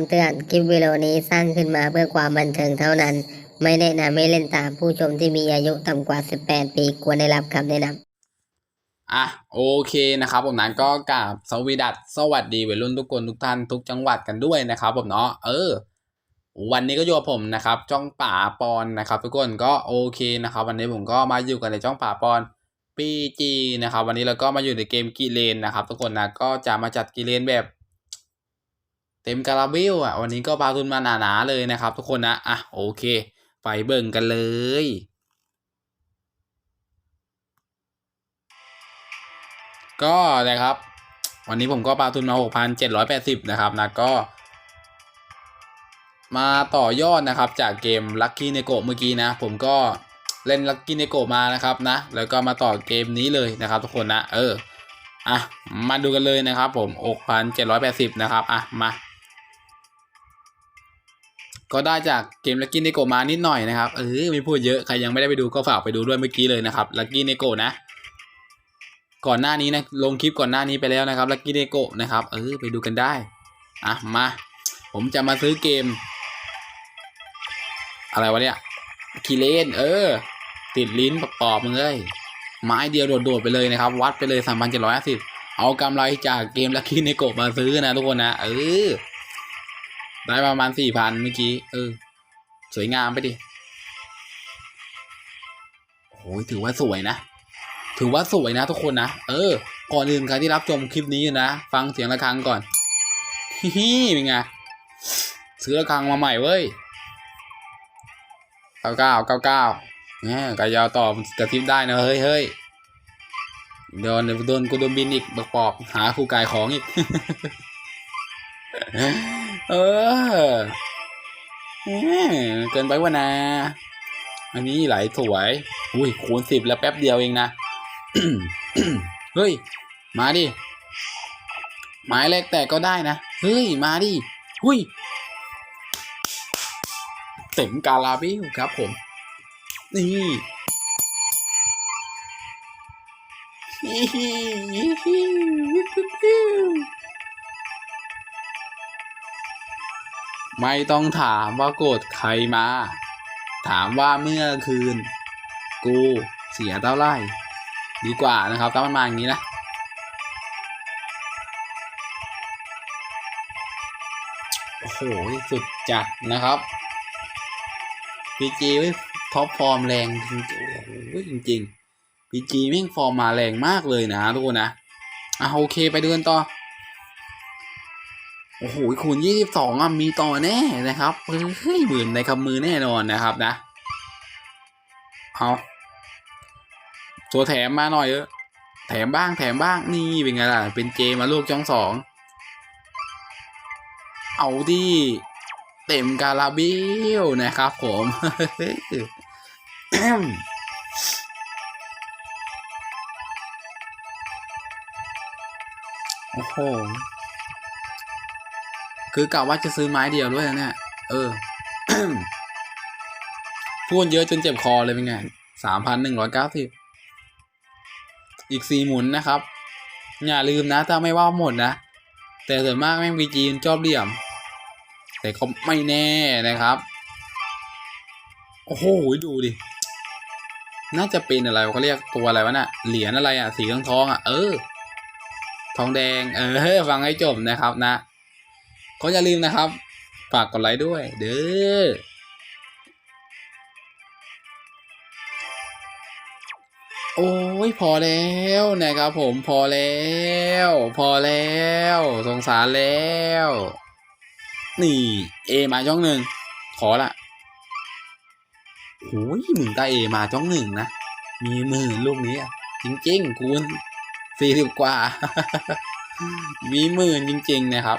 ำเตือน คลิปวิดีโอนี้สร้างขึ้นมาเพื่อความบันเทิงเท่านั้น ไม่แนะนำให้เล่นตามผู้ชมที่มีอายุต่ำกว่า 18 ปีควรได้รับคำแนะนำอะโอเคนะครับ ผมนั้นก็กราบสวีดัสสวัสดีวัยรุ่นทุกคนทุกท่านทุกจังหวัดกันด้วยนะครับ ผมเนาะเออ วันนี้ก็อยู่กับผมนะครับ จ้องป่าปอนนะครับทุกคนก็โอเคนะครับ วันนี้ผมก็มาอยู่กันในจ้องป่าปอนปีจีนะครับ วันนี้เราก็มาอยู่ในเกมกีเลนนะครับ ทุกคนนะก็จะมาจัดกีเลนแบบ เต็มคาราเบลอะวันนี้ก็พาทุนมาหนาๆเลยนะครับ ทุกคนนะอะโอเค ไปเบิ่งกันเลยก็นะครับ วันนี้ผมก็ปาทุนมา 6,780 นะครับนะก็ มาต่อยอดนะครับจากเกม Lucky n e g o เมื่อกี้นะ ผมก็เล่น Lucky n e g o มานะครับนะ แล้วก็มาต่อเกมนี้เลยนะครับทุกคนนะ เออ อะ มาดูกันเลยนะครับผม 6,780 นะครับ อะ มา ก็ได้จากเกม Lucky n e g o มานิดหน่อยนะครับเออไม่พูดเยอะใครยังไม่ได้ไปดูก็ฝากไปดูด้วยเมื่อกี้เลยนะครับ Lucky n e g o นะ ก่อนหน้านี้นะลงคลิปก่อนหน้านี้ไปแล้วนะครับลักกี้เดโกนะครับเออไปดูกันได้อะมาผมจะมาซื้อเกม อะไรวะเนี่ยคีเลนเออ ติดลิ้นปอบมึงเลยไม้เดียวโดดๆไปเลยนะครับ วัดไปเลยสามพันเจ็ดร้อยห้าสิบเอากำไรจากเกมลักกี้เนโกมาซื้อนะทุกคนนะเออ ได้ประมาณสี่พันเมื่อกี้ เออ สวยงามไปดิโอ้ยถือว่าสวยนะ ถือว่าสวยนะทุกคนนะ เออ ก่อนอื่นใครที่รับชมคลิปนี้นะ ฟังเสียงะระฆังก่อนฮิฮิเป็นไง ซื้อระฆังมาใหม่เว้ยเก้าเก้าเก้าเก้าเนี่ยกายาวต่อกระทิบได้นะเฮ้ยเฮ้ยโดนโดนกูโดนบินอีกบักปอบหาครูกายของอีก เออเกินไปวะนะ อันนี้ไหลสวย อุ้ยคูณสิบแล้วแป๊บเดียวเองนะ เฮ้ย มาดิไม้เล็กแต่ก็ได้นะ เฮ้ย มาดิ หุ้ย เต็มกาลาบิลครับผม นี่ ไม่ต้องถามว่าโกรธใครมา ถามว่าเมื่อคืน กูเสียเท่าไหร่ ดีกว่านะครับถ้ามันมาอย่างนี้นะโอ้โหสุดจัดนะครับพีจีไว้ท็อปฟอร์มแรงจริงๆโอ้โหจริงๆพีจีแม่งฟอร์มมาแรงมากเลยนะทุกคนนะอะโอเคไปดูกันต่อ โอ้โหคูณยี่สิบสองอะมีต่อแน่นะครับเฮ้ยหมื่นในคำมือแน่นอนนะครับนะเอาตัวแถมมาหน่อยเออแถมบ้างแถมบ้างนี่เป็นไงล่ะ เป็นเจมาลูกจ้องสอง เอาดิเต็มกาลาเบลนะครับผมโอ้โห คือกะว่าจะซื้อไม้เดียวด้วยนะเนี่ย เออ พูดเยอะจนเจ็บคอเลยเป็นไงสามพันหนึ่งร้อยเก้าสิบอีกสี่หมุนนะครับ อย่าลืมนะถ้าไม่ว่าหมดนะ แต่ส่วนมากแม่งวีจีนชอบเหลี่ยม แต่ก็ไม่แน่นะครับ โอ้โหดูดิ น่าจะเป็นอะไรเขาเรียกตัวอะไรวะน่ะ เหรียญอะไรอะ สีทองทองๆอะ เออ ทองแดง เออ ฟังให้จบนะครับนะ ก็อย่าลืมนะครับ ฝากกดไลค์ด้วย เด้อโอ้ยพอแล้วนะครับผมพอแล้ว พอแล้วสงสารแล้ว นี่เอมาจ้องหนึ่งขอละโอ้ยมึงตาเอมาจ้องหนึ่งนะ มีหมื่นลูกนี้จริงๆคูณสี่สิบกว่า มีหมื่นจริง ๆ นะครับ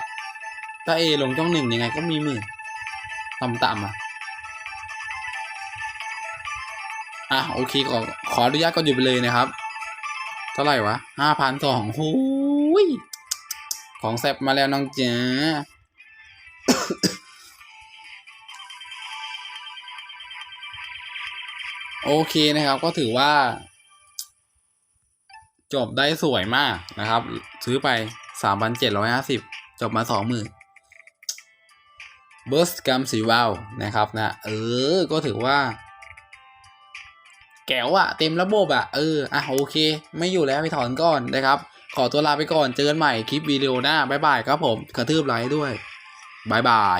ถ้าเอลงจ้องหนึ่งยังไงก็มีหมื่นต่ำๆอะอะโอเคขอขออนุญาตก็หยุดไปเลยนะครับ เท่าไหร่วะห้าพันสองหูยของแซบมาแล้วน้องจ๋โอเคนะครับก็ถือว่า จบได้สวยมากนะครับ ซื้อไปสามพันเจ็ดร้อยห้าสิบจบมาสองหมื่น เบิร์สกัมสีวาวนะครับนะเออ ก็ถือว่า แก้วอะเต็มระบบอะเอออะโอเค ไม่อยู่แล้วไปถอนก่อนนะครับ ขอตัวลาไปก่อนเจอกันใหม่คลิปวิดีโอหน้า บ๊ายบายครับผมกระทืบไลค์ด้วย บ๊ายบาย